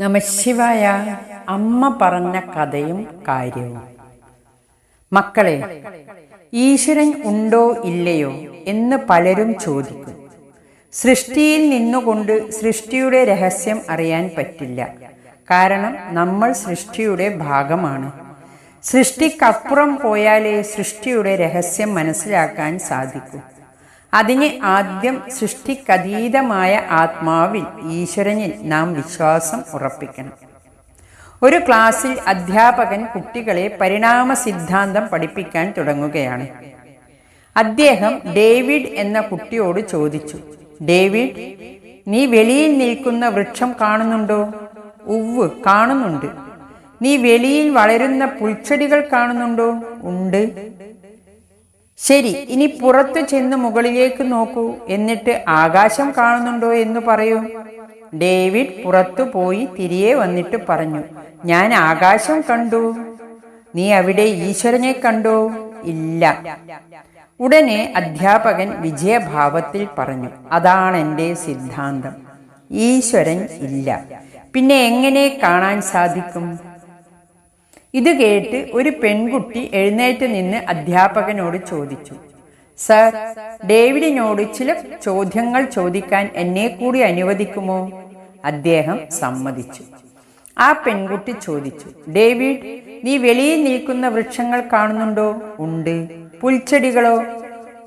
നമശിവായ അമ്മ പറഞ്ഞ കഥയും കാര്യവും. മക്കളെ ഈശ്വരൻ ഉണ്ടോ ഇല്ലയോ എന്ന് പലരും ചോദിക്കും. സൃഷ്ടിയിൽ നിന്നുകൊണ്ട് സൃഷ്ടിയുടെ രഹസ്യം അറിയാൻ പറ്റില്ല. കാരണം നമ്മൾ സൃഷ്ടിയുടെ ഭാഗമാണ്. സൃഷ്ടിക്കപ്പുറം പോയാലേ സൃഷ്ടിയുടെ രഹസ്യം മനസ്സിലാക്കാൻ സാധിക്കൂ. അതിന് ആദ്യം സൃഷ്ടിക്കതീതമായ ആത്മാവിൽ ഈശ്വരനിൽ നാം വിശ്വാസം ഉറപ്പിക്കണം. ഒരു ക്ലാസ്സിൽ അധ്യാപകൻ കുട്ടികളെ പരിണാമ സിദ്ധാന്തം പഠിപ്പിക്കാൻ തുടങ്ങുകയാണ്. അദ്ദേഹം ഡേവിഡ് എന്ന കുട്ടിയോട് ചോദിച്ചു ഡേവിഡ് നീ വെളിയിൽ നിൽക്കുന്ന വൃക്ഷം കാണുന്നുണ്ടോ? ഉവ് കാണുന്നുണ്ട്. നീ വെളിയിൽ വളരുന്ന പുൽച്ചെടികൾ കാണുന്നുണ്ടോ? ഉണ്ട്. ശരി ഇനി പുറത്തു ചെന്ന് മുകളിലേക്ക് നോക്കൂ. എന്നിട്ട് ആകാശം കാണുന്നുണ്ടോ എന്ന് പറയൂ. ഡേവിഡ് പുറത്തു പോയി തിരികെ വന്നിട്ട് പറഞ്ഞു ഞാൻ ആകാശം കണ്ടു. നീ അവിടെ ഈശ്വരനെ കണ്ടോ? ഇല്ല. ഉടനെ അധ്യാപകൻ വിജയഭാവത്തിൽ പറഞ്ഞു അതാണ് എന്റെ സിദ്ധാന്തം. ഈശ്വരൻ ഇല്ല. പിന്നെ എങ്ങനെ കാണാൻ സാധിക്കും? ഇത് കേട്ട് ഒരു പെൺകുട്ടി എഴുന്നേറ്റ് നിന്ന് അധ്യാപകനോട് ചോദിച്ചു സർ ഡേവിഡിനോട് ചില ചോദ്യങ്ങൾ ചോദിക്കാൻ എന്നെ കൂടി അനുവദിക്കുമോ? അദ്ദേഹം സമ്മതിച്ചു. ആ പെൺകുട്ടി ചോദിച്ചു ഡേവിഡ് നീ വെളിയിൽ നിൽക്കുന്ന വൃക്ഷങ്ങൾ കാണുന്നുണ്ടോ? ഉണ്ട്. പുൽച്ചെടികളോ?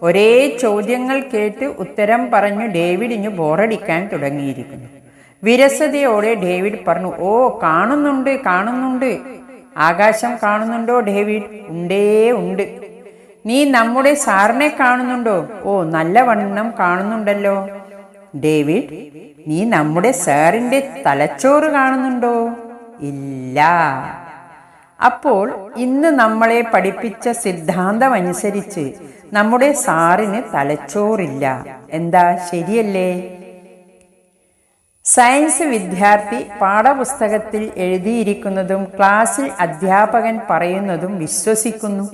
ഒരേ ചോദ്യങ്ങൾ കേട്ട് ഉത്തരം പറഞ്ഞു ഡേവിഡിന് ബോറടിക്കാൻ തുടങ്ങിയിരിക്കുന്നു. വിരസതയോടെ ഡേവിഡ് പറഞ്ഞു ഓ കാണുന്നുണ്ട് കാണുന്നുണ്ട്. ആകാശം കാണുന്നുണ്ടോ ഡേവിഡ്? ഉണ്ടേ ഉണ്ട്. നീ നമ്മുടെ സാറിനെ കാണുന്നുണ്ടോ? ഓ നല്ല വണ്ണം കാണുന്നുണ്ടല്ലോ. ഡേവിഡ് നീ നമ്മുടെ സാറിന്റെ തലച്ചോറ് കാണുന്നുണ്ടോ? ഇല്ല. അപ്പോൾ ഇന്ന് നമ്മളെ പഠിപ്പിച്ച സിദ്ധാന്തം അനുസരിച്ച് നമ്മുടെ സാറിന് തലച്ചോറില്ല. എന്താ ശരിയല്ലേ? സയൻസ് വിദ്യാർത്ഥി പാഠപുസ്തകത്തിൽ എഴുതിയിരിക്കുന്നതും ക്ലാസ്സിൽ അധ്യാപകൻ പറയുന്നതും വിശ്വസിക്കുന്നു.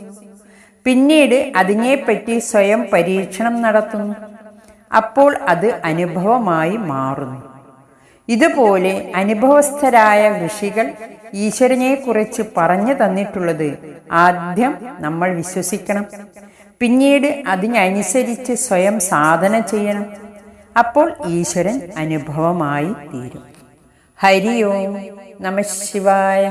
പിന്നീട് അതിനെപ്പറ്റി സ്വയം പരീക്ഷണം നടത്തുന്നു. അപ്പോൾ അത് അനുഭവമായി മാറുന്നു. ഇതുപോലെ അനുഭവസ്ഥരായ ഋഷികൾ ഈശ്വരനെക്കുറിച്ച് പറഞ്ഞു തന്നിട്ടുള്ളത് ആദ്യം നമ്മൾ വിശ്വസിക്കണം. പിന്നീട് അതിനനുസരിച്ച് സ്വയം സാധന ചെയ്യണം. അപ്പോൾ ഈശ്വരൻ അനുഭവമായി തീരും. ഹരി ഓം നമ ശിവായ.